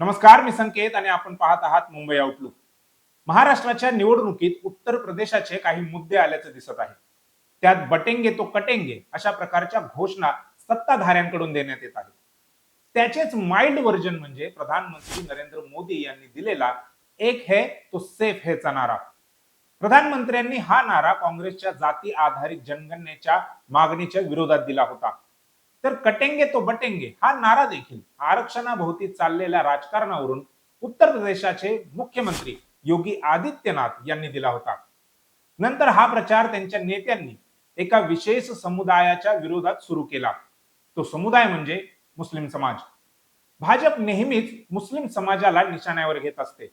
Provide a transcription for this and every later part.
नमस्कार मी संकेत आणि आपण पाहत आहात मुंबई आउटलुक महाराष्ट्राच्या निवडणुकीत उत्तर प्रदेशाचे काही मुद्दे आल्याचं दिसत आहे. त्यात बटेंगे तो कटेंगे अशा प्रकारच्या घोषणा सत्ताधाऱ्यांकडून देण्यात येत आहेत. त्याचेच माइल्ड व्हर्जन म्हणजे प्रधानमंत्री नरेंद्र मोदी यांनी दिलेला एक है तो सेफ हेचा नारा. प्रधानमंत्र्यांनी हा नारा काँग्रेसच्या जाती आधारित जनगणनेच्या मागणीच्या विरोधात दिला होता. तर कटेंगे तो बटेंगे हा नारा देखील आरक्षणाभोवती चाललेल्या राजकारणावरून उत्तर प्रदेशाचे मुख्यमंत्री योगी आदित्यनाथ यांनी दिला होता. नंतर हा प्रचार त्यांच्या नेत्यांनी एका विशेष समुदायाच्या विरोधात सुरू केला. तो समुदाय म्हणजे मुस्लिम समाज. भाजप नेहमीच मुस्लिम समाजाला निशाण्यावर घेत असते.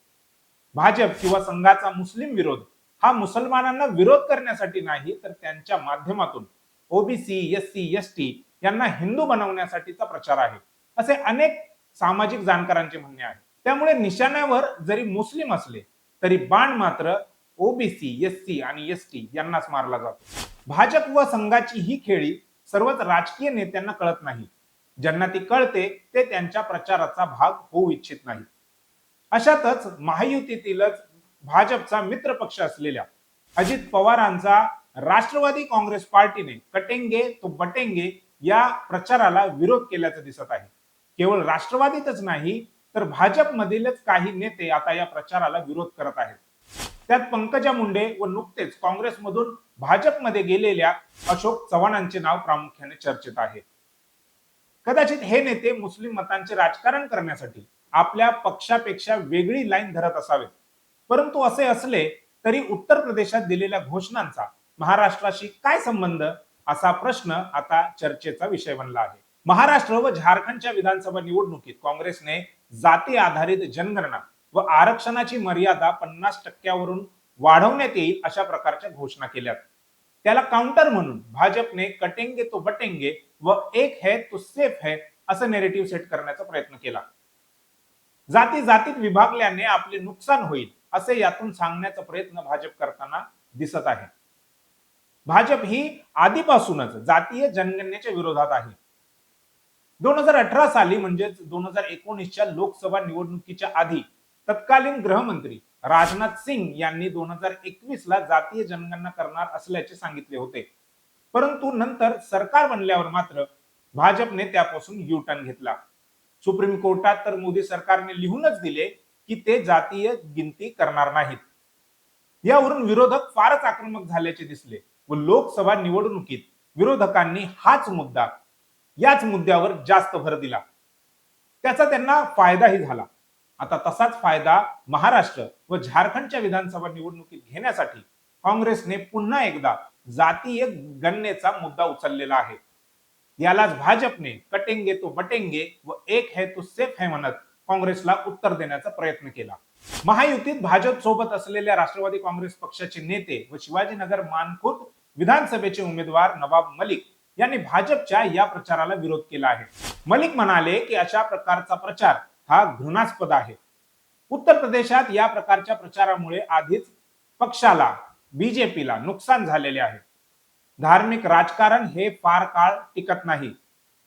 भाजप किंवा संघाचा मुस्लिम विरोध हा मुसलमानांना विरोध करण्यासाठी नाही तर त्यांच्या माध्यमातून. OBC S C S T यांना हिंदू बनवण्यासाठीचा प्रचार आहे. असे अनेक सामाजिक जाणकारांचे म्हणणे आहे. त्यामुळे निशाण्यावर जरी मुस्लिम असले तरी बाण मात्र ओबीसी एस सी आणि एस टी यांनाच मारला जातो. भाजप व संघाची ही खेळी सर्वच राजकीय नेत्यांना कळत नाही. ज्यांना ती कळते ते त्यांच्या प्रचाराचा भाग होऊ इच्छित नाही अशातच महायुतीतीलच भाजपचा मित्र पक्ष असलेल्या अजित पवारांचा राष्ट्रवादी काँग्रेस पार्टीने कटेंगे तो बटेंगे या प्रचाराला विरोध केल्याचं दिसत आहे. केवळ राष्ट्रवादीतच नाही तर भाजपमधीलच काही नेते आता या प्रचाराला विरोध करत आहेत. त्यात पंकजा मुंडे व नुकतेच काँग्रेसमधून भाजपमध्ये गेलेल्या अशोक चव्हाणांचे नाव प्रामुख्याने चर्चेत आहे. कदाचित हे नेते मुस्लिम मतांचे राजकारण करण्यासाठी आपल्या पक्षापेक्षा वेगळी लाईन धरत असावेत. परंतु असे असले तरी उत्तर प्रदेशात दिलेल्या घोषणांचा महाराष्ट्राशी काय संबंध? असा प्रश्न आता चर्चेचा विषय बनला आहे. महाराष्ट्र व झारखंडच्या विधानसभा निवडणुकीत काँग्रेसने जाती आधारित जनगणना व आरक्षणाची मर्यादा पन्नास टक्क्यावरून वाढवण्यात येईल अशा प्रकारच्या घोषणा केल्या त्याला काउंटर म्हणून भाजपने कटेंगे तो बटेंगे व एक है तो सेफ है असं नेरेटिव्ह सेट करण्याचा प्रयत्न केला. जाती जातीत विभागल्याने आपले नुकसान होईल असे यातून सांगण्याचा प्रयत्न भाजप करताना दिसत आहे. भाजप ही आधीपासूनच जातीय जनगणनेच्या विरोधात आहे. दोन हजार अठरा साली म्हणजेच दोन हजार एकोणीसच्या लोकसभा निवडणुकीच्या आधी तत्कालीन गृहमंत्री राजनाथ सिंग यांनी दोन हजार एकवीस ला जातीय जनगणना करणार असल्याचे सांगितले होते. परंतु नंतर सरकार बनल्यावर मात्र भाजपने त्यापासून यू टर्न घेतला. सुप्रीम कोर्टात तर मोदी सरकारने लिहूनच दिले की ते जातीय गिनती करणार नाहीत. यावरून विरोधक फारच आक्रमक झाल्याचे दिसले. व लोकसभा निवडणुकीत विरोधकांनी हाच मुद्दा याच मुद्द्यावर जास्त भर दिला. त्याचा त्यांना फायदाही झाला. आता तसाच फायदा महाराष्ट्र व झारखंडच्या विधानसभा निवडणुकीत घेण्यासाठी काँग्रेसने पुन्हा एकदा जातीय गणनेचा मुद्दा उचललेला आहे. यालाच भाजपने कटेंगे तो बटेंगे व एक है तो सेफ है म्हणत काँग्रेसला उत्तर देण्याचा प्रयत्न केला. महायुतीत भाजप सोबत असलेल्या राष्ट्रवादी काँग्रेस पक्षाचे नेते व शिवाजीनगर मानखुर्द विधानसभेचे उमेदवार नवाब मलिक यांनी भाजपच्या या प्रचाराला विरोध केला आहे. मलिक म्हणाले की अशा प्रकारचा प्रचार हा घृणास्पद आहे. उत्तर प्रदेशात या प्रकारच्या प्रचारामुळे आधीच पक्षाला बीजेपीला नुकसान झालेले आहे. धार्मिक राजकारण हे फार काळ टिकत नाही.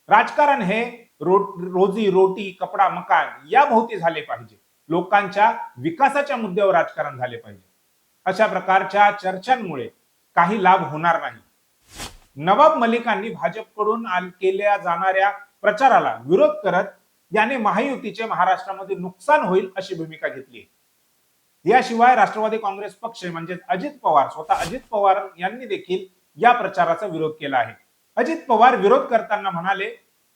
राजकारण हे रो, रोजी रोटी कपडा मकान या भोवती झाले पाहिजे. लोकांच्या विकासाच्या मुद्द्यावर राजकारण झाले पाहिजे. अशा प्रकारच्या चर्चांमुळे काही लाभ होणार नाही. नवाब मलिकांनी भाजपकडून केल्या जाणाऱ्या प्रचाराला विरोध करत याने महायुतीचे महाराष्ट्रामध्ये नुकसान होईल अशी भूमिका घेतली याशिवाय राष्ट्रवादी काँग्रेस पक्ष म्हणजेच अजित पवार स्वतः अजित पवार यांनी देखील या प्रचाराचा विरोध केला आहे. अजित पवार विरोध करताना म्हणाले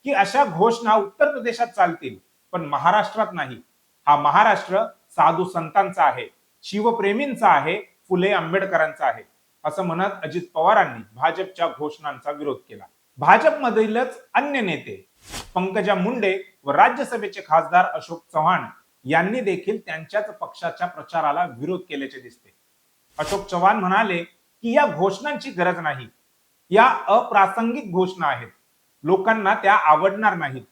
की अशा घोषणा उत्तर प्रदेशात चालतील पण महाराष्ट्रात नाही. हा महाराष्ट्र साधू संतांचा आहे शिवप्रेमींचा आहे फुले आंबेडकरांचा आहे. असं म्हणत अजित पवारांनी भाजपच्या घोषणांचा विरोध केला. भाजपमधीलच अन्य नेते पंकजा मुंडे व राज्यसभेचे खासदार अशोक चव्हाण यांनी देखील त्यांच्याच पक्षाच्या प्रचाराला विरोध केल्याचे दिसते. अशोक चव्हाण म्हणाले की या घोषणांची गरज नाही. या अप्रासंगिक घोषणा आहेत. लोकांना त्या आवडणार नाहीत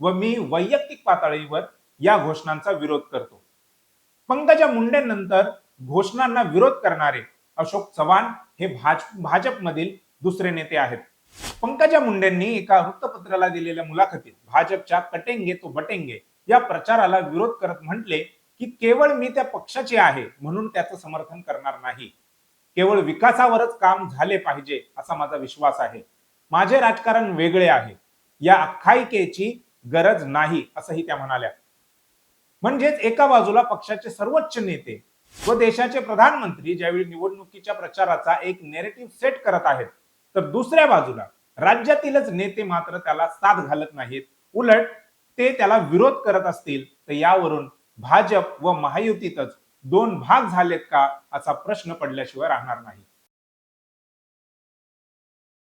व मी वैयक्तिक पातळीवर या घोषणांचा विरोध करतो. पंकजा मुंडेनंतर घोषणांना विरोध करणारे अशोक चव्हाण हे भाज भाजपमधील दुसरे नेते आहेत. पंकजा मुंडेंनी एका वृत्तपत्राला दिलेल्या मुलाखतीत भाजपच्या कटेंगे तो बटेंगे या प्रचाराला विरोध करत म्हटले की केवळ मी त्या पक्षाचे आहे म्हणून त्याचं समर्थन करणार नाही. केवळ विकासावरच काम झाले पाहिजे असा माझा विश्वास आहे. माझे राजकारण वेगळे आहे. या आख्यायिकेची गरज नाही असंही त्या म्हणाल्या. म्हणजेच एका बाजूला पक्षाचे सर्वोच्च नेते व देशाचे प्रधानमंत्री ज्यावेळी निवडणुकीच्या प्रचाराचा एक नेरेटिव्ह सेट करत आहेत तर दुसऱ्या बाजूला राज्यातीलच नेते मात्र त्याला साथ घालत नाहीत. उलट ते त्याला विरोध करत असतील तर यावरून भाजप व महायुतीतच दोन भाग झालेत का असा प्रश्न पडल्याशिवाय राहणार नाही.